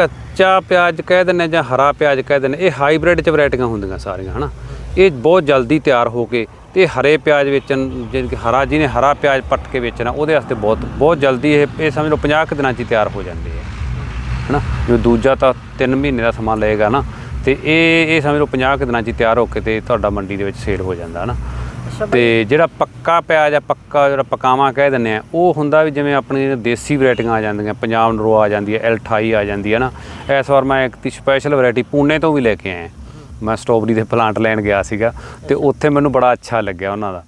ਕੱਚਾ ਪਿਆਜ਼ ਕਹਿ ਦਿੰਦੇ ਜਾਂ ਹਰਾ ਪਿਆਜ਼ ਕਹਿ ਦਿੰਦੇ ਇਹ ਹਾਈਬ੍ਰਿਡ ਚ ਵੈਰਾਈਟੀਆਂ ਹੁੰਦੀਆਂ ਸਾਰੀਆਂ, ਹਨਾ? ਇਹ ਬਹੁਤ ਜਲਦੀ ਤਿਆਰ ਹੋ ਕੇ ਤੇ ਹਰੇ ਪਿਆਜ਼ ਵੇਚਣ ਜਿਵੇਂ ਹਰਾ, ਜਿਹਨੇ ਹਰਾ ਪਿਆਜ਼ ਪੱਟ ਕੇ ਵੇਚਣਾ, ਉਹਦੇ ਵਾਸਤੇ ਬਹੁਤ ਬਹੁਤ ਜਲਦੀ ਇਹ ਇਹ ਸਮਝ ਲਓ 50 ਕੁ ਦਿਨਾਂ 'ਚ ਤਿਆਰ ਹੋ ਜਾਂਦੇ ਆ, ਹਨਾ? ਜੋ ਦੂਜਾ ਤਾਂ 3 ਮਹੀਨੇ ਦਾ ਸਮਾਂ ਲਏਗਾ ਨਾ, ਤੇ ਇਹ ਇਹ ਸਮਝ ਲਓ 50 ਕੁ ਦਿਨਾਂ 'ਚ ਤਿਆਰ ਹੋ ਕੇ ਤੇ ਤੁਹਾਡਾ ਮੰਡੀ ਦੇ ਵਿੱਚ ਸੇਲ ਹੋ ਜਾਂਦਾ, ਹਨਾ? ਅੱਛਾ ਤੇ ਜਿਹੜਾ ਪੱਕਾ ਪਿਆਜ਼ ਆ ਪੱਕਾ ਜਿਹੜਾ ਪਕਾਵਾਂ ਕਹਿ ਦਿੰਦੇ ਆ ਉਹ ਹੁੰਦਾ ਵੀ ਜਿਵੇਂ ਆਪਣੀ ਦੇਸੀ ਵੈਰਾਈਟੀਆਂ ਆ ਜਾਂਦੀਆਂ ਪੰਜਾਬ ਨਰੋ ਆ ਜਾਂਦੀ ਹੈ L28 ਆ ਜਾਂਦੀ ਹੈ ਨਾ। ਇਸ ਵਾਰ ਮੈਂ ਇੱਕ ਤੀ ਸਪੈਸ਼ਲ ਵੈਰਾਈਟੀ ਪੂਨੇ ਤੋਂ ਵੀ ਲੈ ਕੇ ਆਇਆ। ਮੈਂ ਸਟ੍ਰਾਬੇਰੀ ਦੇ ਪਲਾਂਟ ਲੈਣ ਗਿਆ ਸੀਗਾ ਤੇ ਉੱਥੇ ਮੈਨੂੰ ਬੜਾ ਅੱਛਾ ਲੱਗਿਆ ਉਹਨਾਂ ਦਾ।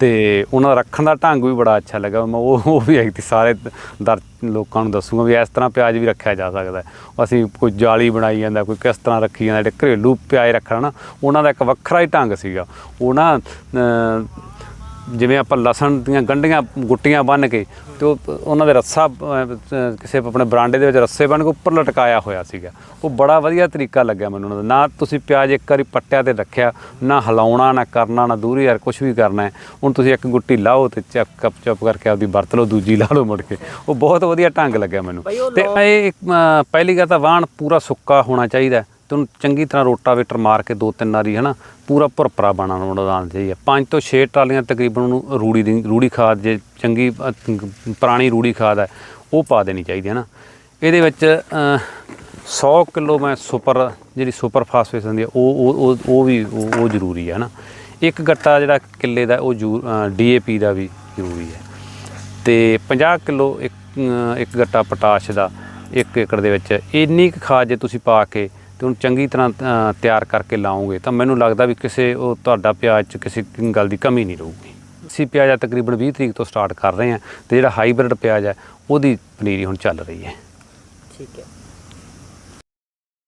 ਤੇ ਉਹਨਾਂ ਦਾ ਰੱਖਣ ਦਾ ਢੰਗ ਵੀ ਬੜਾ ਅੱਛਾ ਲੱਗਾ। ਮੈਂ ਉਹ ਉਹ ਵੀ ਇੱਕ ਸਾਰੇ ਦਰ ਲੋਕਾਂ ਨੂੰ ਦੱਸੂਗਾ ਵੀ ਇਸ ਤਰ੍ਹਾਂ ਪਿਆਜ਼ ਵੀ ਰੱਖਿਆ ਜਾ ਸਕਦਾ ਅਸੀਂ ਕੋਈ ਜਾਲੀ ਬਣਾਈ ਜਾਂਦਾ, ਕੋਈ ਕਿਸ ਤਰ੍ਹਾਂ ਰੱਖੀ ਜਾਂਦਾ, ਜਿਹੜੇ ਘਰੇਲੂ ਪਿਆਜ਼ ਰੱਖਣਾ ਨਾ, ਉਹਨਾਂ ਦਾ ਇੱਕ ਵੱਖਰਾ ਹੀ ਢੰਗ ਸੀਗਾ। ਉਹ ਨਾ ਜਿਵੇਂ ਆਪਾਂ ਲਸਣ ਦੀਆਂ ਗੰਢੀਆਂ ਗੁੱਟੀਆਂ ਬੰਨ ਕੇ ਤੇ ਉਹ ਉਹਨਾਂ ਦੇ ਰੱਸਾ ਕਿਸੇ ਆਪਣੇ ਬਰਾਂਡੇ ਦੇ ਵਿੱਚ ਰੱਸੇ ਬੰਨ ਕੇ ਉੱਪਰ ਲਟਕਾਇਆ ਹੋਇਆ ਸੀਗਾ। ਉਹ ਬੜਾ ਵਧੀਆ ਤਰੀਕਾ ਲੱਗਿਆ ਮੈਨੂੰ ਉਹਨਾਂ ਦਾ। ਨਾ ਤੁਸੀਂ ਪਿਆਜ਼ ਇੱਕ ਵਾਰੀ ਪੱਟਿਆ ਤੇ ਰੱਖਿਆ ਨਾ ਹਿਲਾਉਣਾ ਨਾ ਕਰਨਾ ਨਾ ਦੂਰੀ ਯਾਰ ਕੁਝ ਵੀ ਕਰਨਾ ਹੈ। ਹੁਣ ਤੁਸੀਂ ਇੱਕ ਗੁੱਟੀ ਲਾਓ ਤੇ ਚੱਪ ਕੱਪ ਚੁੱਪ ਕਰਕੇ ਆਪਦੀ ਵਰਤ ਲਓ ਦੂਜੀ ਲਾ ਲਓ ਮੁੜ ਕੇ। ਉਹ ਬਹੁਤ ਵਧੀਆ ਢੰਗ ਲੱਗਿਆ ਮੈਨੂੰ। ਤੇ ਇਹ ਪਹਿਲੀ ਗੱਲ ਤਾਂ ਵਾਹਣ ਪੂਰਾ ਸੁੱਕਾ ਹੋਣਾ ਚਾਹੀਦਾ। ਤੇ ਉਹਨੂੰ ਚੰਗੀ ਤਰ੍ਹਾਂ ਰੋਟਾਵੇਟਰ ਮਾਰ ਕੇ ਦੋ ਤਿੰਨ ਵਾਰੀ ਹਨਾ ਪੂਰਾ ਭੁਰਪਰਾ ਬਣਾ ਬਣਾਉਣਾ ਚਾਹੀਦਾ ਪੰਜ ਤੋਂ 6 ਟਰਾਲੀਆਂ ਤਕਰੀਬਨ ਉਹਨੂੰ ਰੂੜੀ ਦੀ ਰੂੜੀ ਖਾਦ ਜੇ ਚੰਗੀ ਪੁਰਾਣੀ ਰੂੜੀ ਖਾਦ ਹੈ ਉਹ ਪਾ ਦੇਣੀ ਚਾਹੀਦੀ ਹੈ ਨਾ ਇਹਦੇ ਵਿੱਚ ਅਹ, 100 ਕਿਲੋ ਮੈਂ ਸੁਪਰ ਜਿਹੜੀ ਸੁਪਰ ਫਾਸਫੇਟ ਹੁੰਦੀ ਹੈ ਉਹ ਉਹ ਉਹ- ਵੀ ਉਹ ਜ਼ਰੂਰੀ ਹੈ ਨਾ ਇੱਕ ਗੱਟਾ ਜਿਹੜਾ ਕਿੱਲੇ ਦਾ ਉਹ ਡੀਏਪੀ ਦਾ ਵੀ ਜ਼ਰੂਰੀ ਹੈ। ਤੇ 50 ਕਿਲੋ ਇੱਕ ਇੱਕ ਗੱਟਾ ਪੋਟਾਸ਼ ਦਾ ਇੱਕ ਏਕੜ ਦੇ ਵਿੱਚ ਇੰਨੀ ਕੁ ਖਾਦ ਜੇ ਤੁਸੀਂ ਪਾ ਕੇ ਤੇ ਉਹਨੂੰ ਚੰਗੀ ਤਰ੍ਹਾਂ ਤਿਆਰ ਕਰਕੇ ਲਾਉਂਗੇ, ਤਾਂ ਮੈਨੂੰ ਲੱਗਦਾ ਵੀ ਕਿਸੇ ਉਹ ਤੁਹਾਡਾ ਪਿਆਜ਼ 'ਚ ਕਿਸੇ ਗੱਲ ਦੀ ਕਮੀ ਨਹੀਂ ਰਹੂਗੀ। ਅਸੀਂ ਪਿਆਜ਼ ਆ ਤਕਰੀਬਨ 20 ਤਰੀਕ ਤੋਂ ਸਟਾਰਟ ਕਰ ਰਹੇ ਹਾਂ, ਤੇ ਜਿਹੜਾ ਹਾਈਬ੍ਰਿਡ ਪਿਆਜ਼ ਹੈ, ਉਹਦੀ ਪਨੀਰੀ ਹੁਣ ਚੱਲ ਰਹੀ ਹੈ। ਠੀਕ ਹੈ।